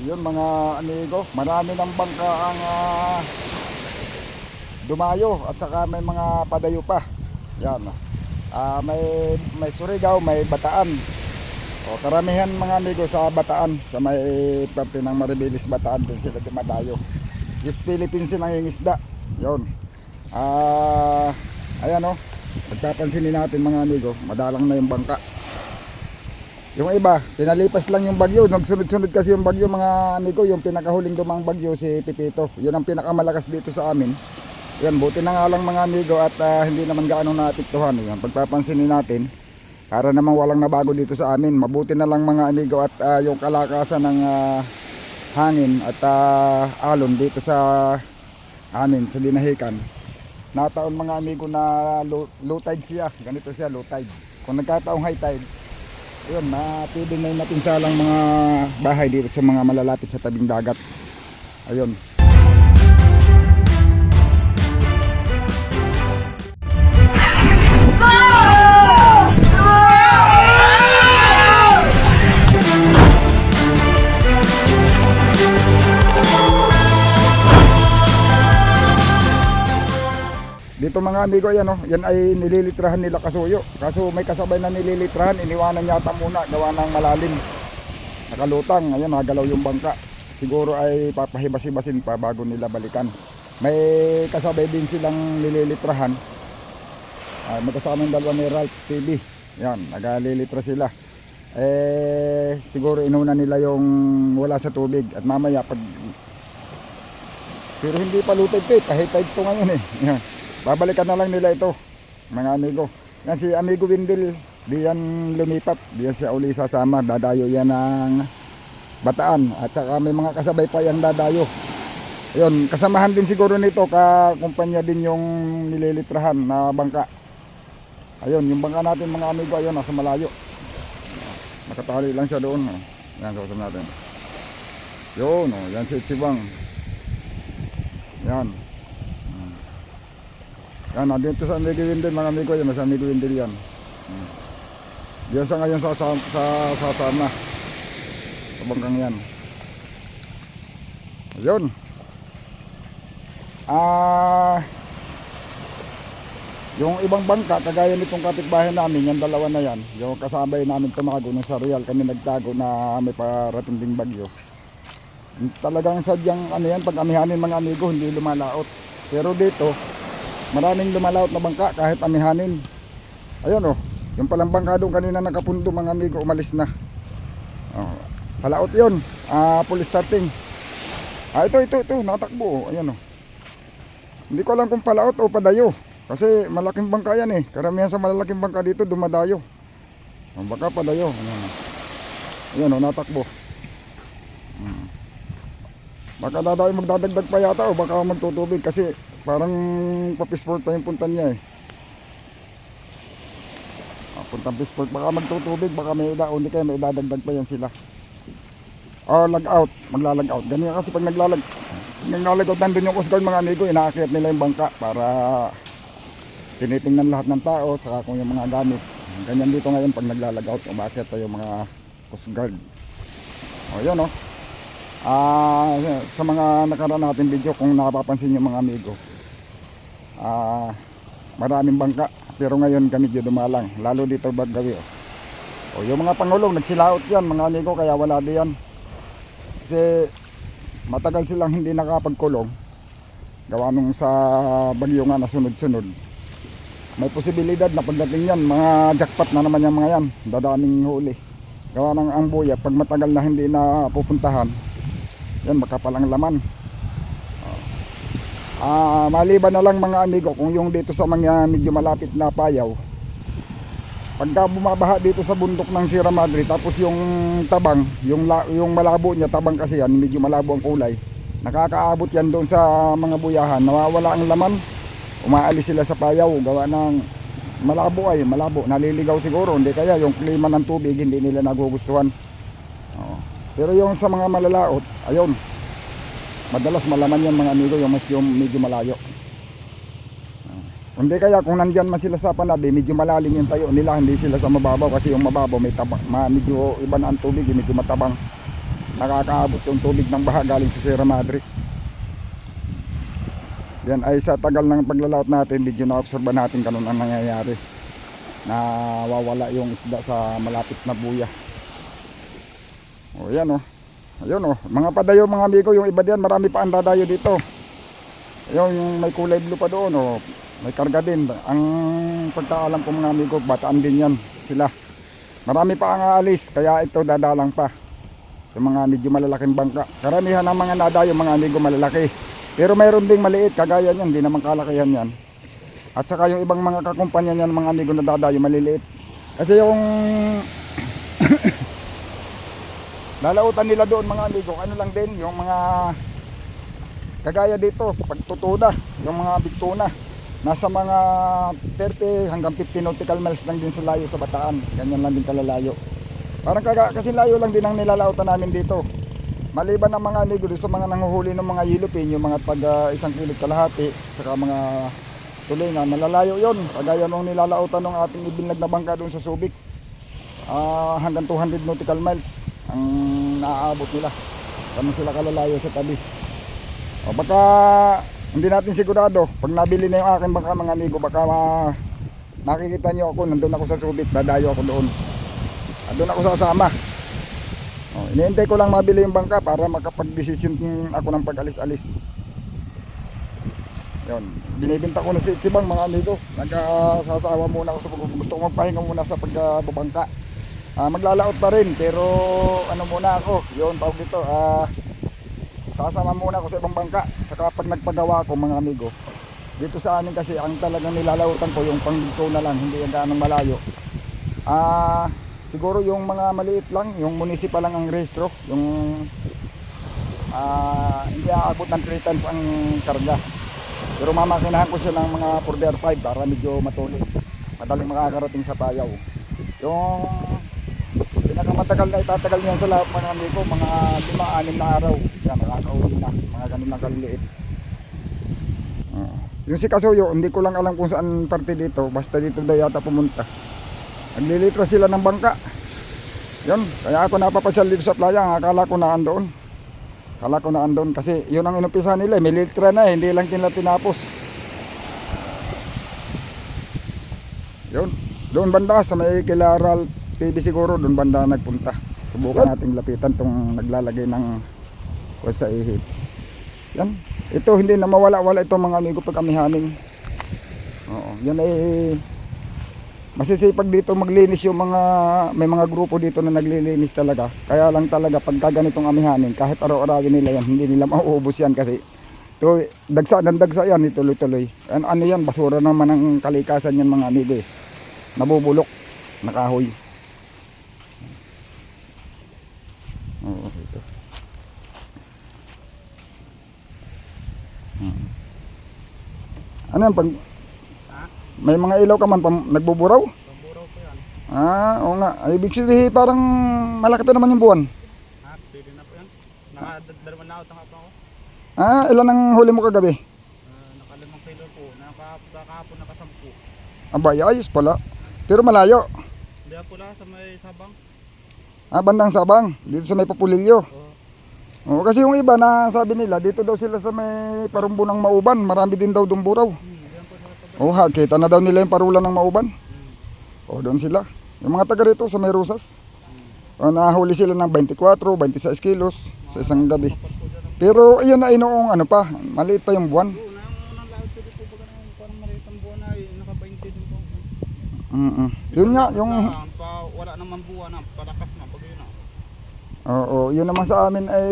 Yun mga amigo, marami ng bangka ang ah, dumayo at saka may mga padayo pa. Yan. Ah, may may Surigao, may Bataan. O karamihan mga amigo sa Bataan, sa may parte ng Maribelis Bataan doon sila dumadayo. East Philippines ang isda. Yun. Ah, ayan o. Pagpapansinin natin mga amigo, madalang na yung bangka. Yung iba, pinalipas lang yung bagyo. Nagsunod-sunod kasi yung bagyo mga amigo. Yung pinakahuling dumang bagyo si Pipito. Yun ang pinakamalakas dito sa amin. Yan, buti na nga lang mga amigo at ah, hindi naman gaano naapektuhan. Yan, pagpapansinin natin, para namang walang nabago dito sa amin. Mabuti na lang mga amigo at ah, yung kalakasan ng ah, hangin at ah, alon dito sa amin, sa dinahikan. Nataon mga amigo na low, low tide siya. Ganito siya, low tide. Kung nagkataong high tide, Ayun, na pwede na yung napinsalang mga bahay dito sa mga malalapit sa tabing dagat. Ayun. Dito mga amigo, yan, oh, yan ay nililitrahan nila kasuyo. Kaso may kasabay na nililitrahan, iniwanan yata muna, gawa ng malalim. Nakalutang, ayan, nagalaw yung bangka. Siguro ay papahibas-hibasin pa bago nila balikan. May kasabay din silang nililitrahan. Ah, may kasama yung dalawa ni Ralph TV. Yan, nagalilitra sila. Eh, siguro inuna nila yung wala sa tubig. At mamaya pag... Pero hindi pa lutid to eh, kahit tide to ngayon eh. Yan. Babalikan na lang nila ito, mga amigo. Yan si amigo Windel, di yan lumipat, di yan siya uli sasama, dadayo yan ng bataan. At saka may mga kasabay pa yan dadayo. Ayun, kasamahan din siguro nito, kakumpanya din yung nililitrahan na bangka. Ayun, yung bangka natin mga amigo, ayun, nasa malayo. Nakatali lang siya doon. Oh. Yan, kausap natin. Yun, oh, yan si Ichibang. Yan. Yan, nandito sa Amigo Windel, mga amigo yan, sa Amigo Windel yan. Hmm. Diyan sa ngayon sa, sa, sa, sa sana. Sa bangkang yan. Ayun. Ah, yung ibang bangka, kagaya nitong kapitbahay namin, yung dalawa na yan, yung kasabay namin tumago ng sa Real, kami nagtago na may parating ding bagyo. Talagang sadyang ano yan, pag amihanin mga amigo, hindi lumalaot. Pero dito, maraming lumalaot na bangka kahit amihanin. Ayun oh, yung palang bangka doon kanina nakapundo mga amigo umalis na. Oh, palaot yun, ah, full starting. Ah, ito, ito, ito, nakatakbo. oh. Ayan oh. Hindi ko alam kung palaot o padayo. Kasi malaking bangka yan eh. Karamihan sa malalaking bangka dito dumadayo. Oh, baka padayo. Ayan oh. Ayan oh, natakbo. Hmm. Baka dadayo magdadagdag pa yata o baka magtutubig kasi parang papisport pa yung punta niya eh. Ah, puntang pisport baka magtutubig baka may ida hindi kaya may idadagdag pa yan sila. Or lag out, maglalag out. Ganyan kasi pag naglalag naglalag out nandun yung Coast Guard mga amigo, inaakyat nila yung bangka para tinitingnan lahat ng tao saka kung yung mga gamit. Ganyan dito ngayon pag naglalag out, umakyat pa yung mga Coast Guard. O yun oh. Ah, sa mga nakaraan natin video kung nakapapansin yung mga amigo. Ah, maraming bangka pero ngayon kami medyo dumalang lalo dito Baggawi. Oh. O yung mga pangulong nagsilaot yan mga amigo kaya wala di yan. Kasi matagal silang hindi nakapagkulong. Gawa nung sa bagyo nga na sunod-sunod. May posibilidad na pagdating yan, mga jackpot na naman yung mga yan. Dadaming huli. Gawa ng ang buya, pag matagal na hindi na pupuntahan, yan makapalang laman ah maliban na lang mga amigo kung yung dito sa mga medyo malapit na payaw pagka bumabaha dito sa bundok ng Sierra Madre tapos yung tabang yung, yung malabo niya tabang kasi yan medyo malabo ang kulay nakakaabot yan doon sa mga buyahan nawawala ang laman umaalis sila sa payaw gawa ng malabo ay malabo naliligaw siguro hindi kaya yung klima ng tubig hindi nila nagugustuhan Oo. Pero yung sa mga malalaot, ayun. Madalas malaman yan mga amigo yung mas medyo malayo. Hindi kaya kung nandyan man sila sa panabi, medyo malalim yung tayo nila, hindi sila sa mababaw kasi yung mababaw may tabang, ma, medyo iba na ang tubig, eh, medyo matabang. nakakaabot yung tubig ng baha galing sa Sierra Madre. Yan ay sa tagal ng paglalaot natin, medyo na-obserba natin ganun ang nangyayari. Nawawala yung isda sa malapit na buya. O yan o. Ayun o. Mga padayo mga amigo, yung iba diyan marami pa ang dadayo dito. Ayun, yung may kulay blue pa doon o. May karga din. Ang pagkaalam ko mga amigo, bataan din yan sila. Marami pa ang aalis, kaya ito dadalang pa. Yung mga medyo malalaking bangka. Karamihan ng mga nadayo mga amigo malalaki. Pero mayroon ding maliit, kagaya niyan, hindi naman kalakihan yan. At saka yung ibang mga kakumpanya niyan, mga amigo na dadayo, maliliit. Kasi yung lalautan nila doon mga amigo, ano lang din, yung mga kagaya dito, pagtutuna, yung mga bigtuna. Nasa mga 30 hanggang 50 nautical miles lang din sa layo sa Bataan. Ganyan lang din kalalayo. Parang kaga, kasi layo lang din ang nilalautan namin dito. Maliban ng mga amigo sa mga nanguhuli ng mga yilupin, yung mga pag ah, isang kilo kalahati, saka mga tulingan, malalayo yon Kagaya nung nilalautan ng ating ibinlag na bangka doon sa Subic. Ah, hanggang 200 nautical miles ang naaabot nila. Ganun sila kalalayo sa tabi. O baka hindi natin sigurado. Pag nabili na yung aking bangka mga amigo baka ma- nakikita nyo ako nandun ako sa Subic dadayo ako doon. Doon ako sasama. O, iniintay ko lang mabili yung bangka para makapag-desisyon ako ng pag-alis-alis. Yun. Binibinta ko na si Ichibang mga amigo. Nagsasawa muna ako sa gusto ko magpahinga muna sa pagbabangka Ah, maglalaot pa rin pero ano muna ako yun tawag dito ah sasama muna ako sa ibang bangka. Saka pag nagpagawa ko mga amigo dito sa amin kasi ang talagang nilalautan ko yung pangdito na lang hindi yung ganong malayo. Ah siguro yung mga maliit lang yung munisipal lang ang rehistro yung ah hindi aabot ng 3 tons ang karga. Pero mamakinahan ko siya ng mga 4DR5 para medyo matuloy madaling makakarating sa payaw. Yung pinakamatagal na itatagal niyan sa lahat mga amigo mga 5-6 na araw. Yan nakakauwi na. Mga ganun lang kaliliit. Oo. yung si Kasuyo hindi ko lang alam kung saan parte dito. Basta dito daw yata pumunta. Naglilitra sila ng bangka. Yun kaya ako napapasyal dito sa playa. Akala ko na andoon akala ko na andoon kasi yun ang inumpisa nila eh. may litra na eh. Hindi lang nila tinapos. Yun. Doon banda sa may Kilaral TV siguro doon banda nagpunta. Subukan nating lapitan tong naglalagay ng kung sa ihip yan. Ito hindi na mawala-wala itong mga amigo pag amihanin oo yan ay masisipag dito maglinis yung mga may mga grupo dito na naglilinis talaga. Kaya lang talaga pagka ganitong amihanin kahit araw-arawin nila yan hindi nila mauubos yan kasi to dagsa ng dagsa yan ituloy-tuloy. Ano, ano yan basura naman ang kalikasan yan mga amigo eh. Nabubulok nakahoy Oo, ito. Hmm. Ano yan? Pag, may mga ilaw ka man, pam, nagbuburaw? Po yan. Ah, oo nga. Ay, ibig sabihin, parang malaki pa naman yung buwan. Ha? Pwede na po yan. Nakadalaman na out ang ako. Ah, ilan ang huli mo kagabi? Uh, nakalimang kilo po. Nakakahapon nakasampu. Abay, ayos pala. Pero malayo. Hindi po lang sa may sabang. Ah, bandang Sabang, dito sa may Papulilyo. Oo. Oo, kasi yung iba na sabi nila, dito daw sila sa may parumbo ng Mauban. Marami din daw sa tabi. Oo, ha, kita na daw nila yung parulan ng Mauban. O, doon sila. Yung mga taga rito sa may Rosas. O, nahuli sila ng 24, 26 kilos sa isang gabi. Pero yun ay noong ano pa, maliit pa yung buwan. buo. Na yung unang lahat pwede po baga ng parang maliit ang buwan ay naka-20 din po. Mm Yun nga, yung... Ah, wala naman buwan na. Palakas na. Baga yun na. Oo, yun naman sa amin ay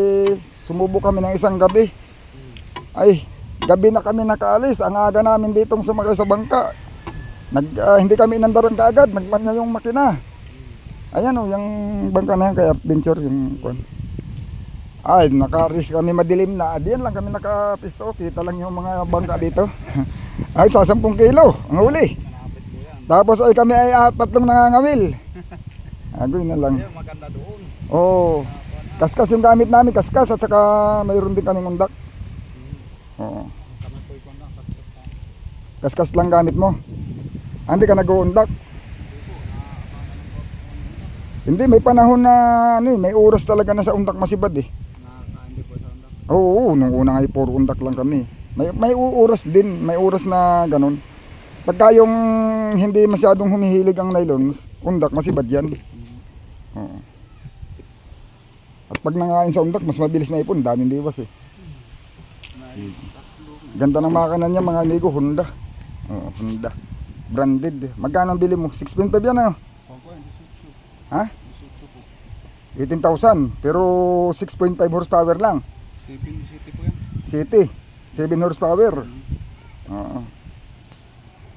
sumubo kami ng isang gabi. Ay, gabi na kami nakaalis. Ang aga namin ditong sumakay sa bangka. Nag, ah, hindi kami inandaran kaagad. Nagman na yung makina. Ayan o, yung bangka na yan kay Adventure. Yung, kwan. ay, nakaris kami madilim na. Diyan lang kami nakapisto. Kita lang yung mga bangka dito. ay, sa 10 kilo. Ang huli. Tapos ay kami ay ah, tatlong nangangawil. Agoy na lang. Maganda doon. Oo. Kaskas yung gamit namin, kaskas at saka mayroon din kaming undak. Oo. Kaskas lang gamit mo. Ah, Hindi ka nag-uundak. Hindi, may panahon na ano, eh, may oras talaga na sa undak masibad eh. Oo, nung una nga puro undak lang kami. May, may oras din, may oras na ganun. Pagka yung hindi masyadong humihilig ang nylon, undak masibad yan. Oo. At pag nangain sa undak, mas mabilis maipon, daming biwas eh. Ganda ng makina niya mga amigo, Honda. Oo, Honda. Branded. Magkano ang bili mo? 6.5 yan ano? Ha? Hindi sutsu po. 18,000. Pero 6.5 horsepower lang. Sipin City po yan. City. 7 horsepower. Oo.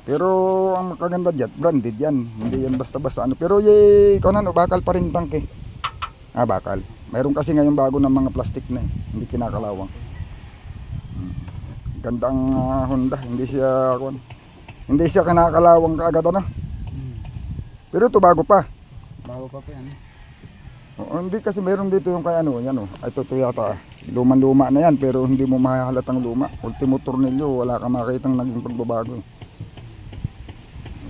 Pero ang makaganda dyan, branded yan. Hindi yan basta-basta ano. Pero ye, ikaw na, no, bakal pa rin tangke. Ah, bakal. Mayroon kasi ngayon bago ng mga plastic na eh. Hindi kinakalawang. Mm. Ganda ang ah, Honda. Hindi siya, kuwan. hindi siya kinakalawang kaagad ano. Pero ito bago pa. Bago pa po yan. Oo, hindi kasi meron dito yung kay ano, yan oh. Ay, Ito, ito yata. ah. Luman-luma na yan pero hindi mo mahahalatang luma. Ultimo tornilyo, wala kang makitang naging pagbabago. eh.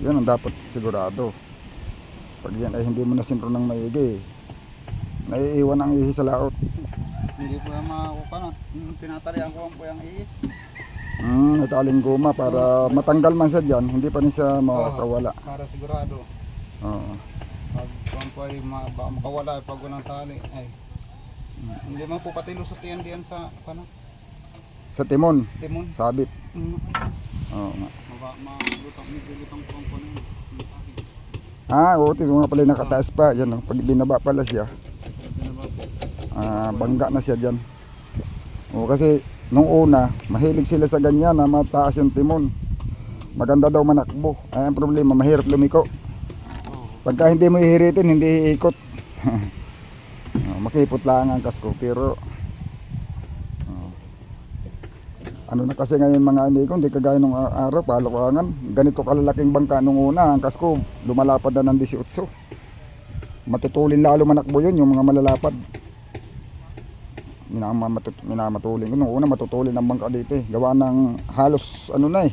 Yan ang dapat sigurado. Pag yan ay hindi mo na sinro ng maigi, naiiwan ang ihi sa laot. Hindi po yan makakukanot. Tinatalian ko po yung iit. Hmm, italing guma para matanggal man siya dyan, hindi pa rin siya makakawala. Para sigurado. Oo. Pag kung po ay ma, baka makawala pag walang tali. Ay. Hindi man po pati lusot yan diyan sa ano, Sa timon, timon. sabit. Mm. Oo nga. Maba, malutang, nilutang po ang po na yun. Yung tali. Ah, oo, tingnan nga pala yung nakataas pa. Yan oh, pag binaba pala siya. Ah, bangga na siya dyan. O kasi nung una, mahilig sila sa ganyan na mataas yung timon. Maganda daw manakbo. Ay, ang problema, mahirap lumiko. Pagka hindi mo ihiritin, hindi iikot. oh, makipot lang ang kasko. Pero, ano na kasi ngayon mga amigo, hindi kagaya nung araw, palokangan. Ganito kalalaking bangka nung una, ang kasko, lumalapad na ng 18. Matutulin lalo manakbo yun, yung mga malalapad minamatut minamatulin ko. Nung una matutulin ang bangka dito eh. Gawa ng halos ano na eh.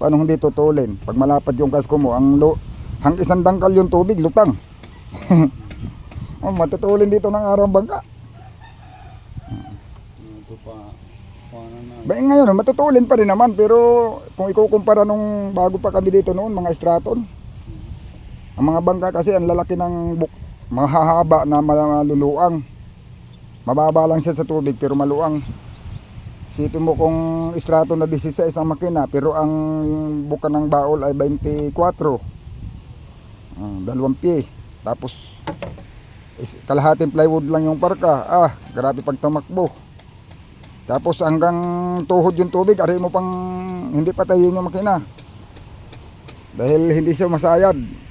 Paano hindi tutulin? Pag malapad yung kasko mo, ang lo, hang isang dangkal yung tubig, lutang. oh, matutulin dito ng araw ang bangka. Ito pa. Ba, eh, ngayon, matutulin pa rin naman. Pero kung ikukumpara nung bago pa kami dito noon, mga straton. Ang mga bangka kasi ang lalaki ng buk mahahaba na maluluang. Mababa lang siya sa tubig pero maluang. Sipin mo kung strato na 16 ang makina pero ang buka ng baol ay 24. Ah, dalawang pie. Tapos kalahating plywood lang yung parka. Ah, grabe pag tumakbo. Tapos hanggang tuhod yung tubig, ari mo pang hindi patayin yung makina. Dahil hindi siya masayad.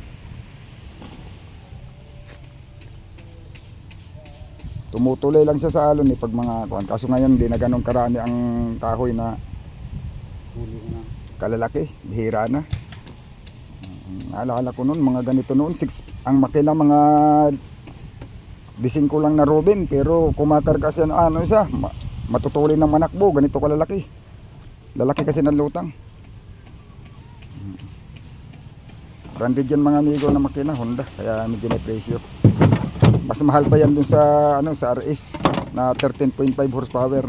Tumutuloy lang siya sa alon eh pag mga kuan. Kaso ngayon hindi na ganun karami ang kahoy na kalalaki, bihira na. Mm, Naalala ko noon, mga ganito noon, six, ang makina mga dising lang na Robin, pero kumakarga siya na ano siya, ma, matutulin ng manakbo, ganito kalalaki. Lalaki kasi ng lutang. Mm. Branded yan mga amigo na makina, Honda, kaya medyo may presyo. Mas mahal pa yan dun sa, ano, sa RS na 13.5 horsepower.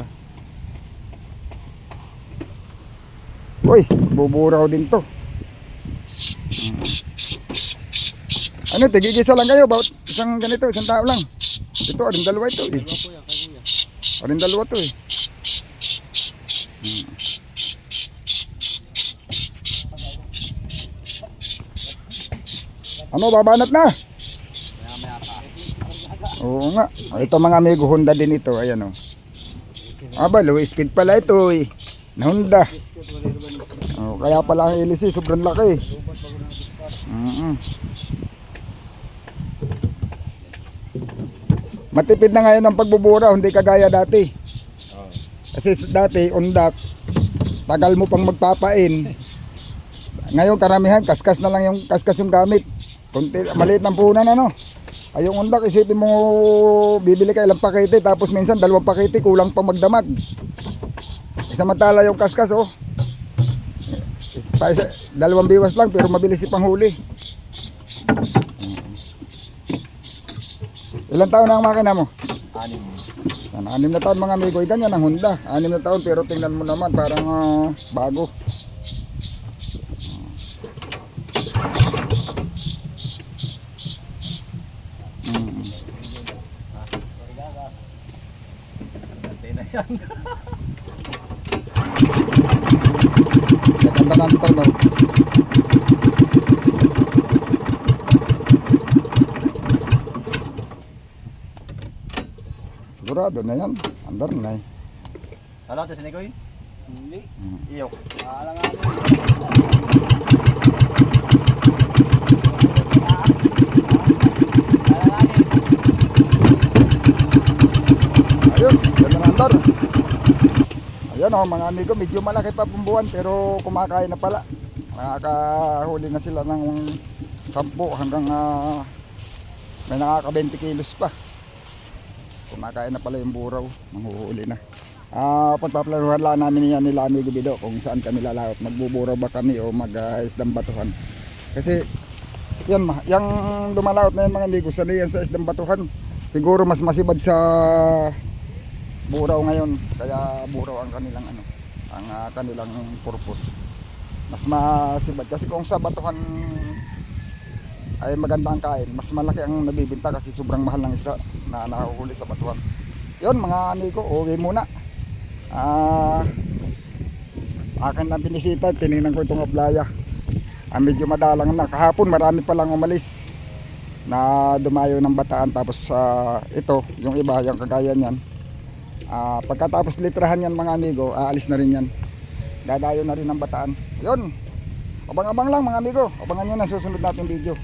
Uy, buburaw din to. Ano, tigigisa lang kayo about isang ganito, isang tao lang. Ito, aring dalawa ito eh. Aring dalawa to eh. Ano, babanat na? Oo nga. Ito mga amigo Honda din ito. Ayan o. Aba, low speed pala ito eh. Na Honda. O, kaya pala ang LC, sobrang laki. Mm Matipid na ngayon ang pagbubura, hindi kagaya dati. Kasi dati, undak, tagal mo pang magpapain. Ngayon karamihan, kaskas na lang yung kaskas yung gamit. Kunti, maliit ng punan ano. Ay yung undak, isipin mo bibili ka ilang pakete tapos minsan dalawang pakete kulang pang magdamag. Eh, Samantala yung kaskas oh. Dalawang biwas lang pero mabilis si panghuli. Ilan taon na ang makina mo? Anim. Anim na taon mga amigo. Ganyan ang Honda. Anim na taon pero tingnan mo naman parang ah, bago. Mm. Dati na yan. Tunog. Sigurado na yan. Andar na eh. Ano ito si Nicoy? Hindi. Iyok. Ayun, ganda ng andar. Ayan o mga amigo, medyo malaki pa pumbuan pero kumakain na pala. Nakakahuli na sila ng 10 hanggang ah, may nakaka 20 kilos pa. Kumakain na pala yung buraw, manghuhuli na. Ah, pagpaplaruhan lang namin yan nila amigo Bido kung saan kami lalawat. Magbuburaw ba kami o mag-isdang batuhan. Kasi yan, ma- yung lumalawat na yan mga amigo, sanay yan sa isdang. Siguro mas masibad sa buraw ngayon kaya buraw ang kanilang ano ang ah, kanilang purpose. Mas masibad kasi kung sa batuhan ay maganda ang kain mas malaki ang nabibinta kasi sobrang mahal ng isda na nahuhuli sa batuhan. Yun mga amigo okay muna. Ah akin lang binisita tinignan ko itong playa ah, medyo madalang na. Kahapon marami pa lang umalis na dumayo ng bataan. Tapos sa ito yung iba yung kagaya niyan Ah, pagkatapos litrahan yan mga amigo, aalis na rin yan. Dadayo na rin ang bataan. Yun. Abang-abang lang mga amigo. Abangan nyo na susunod natin video.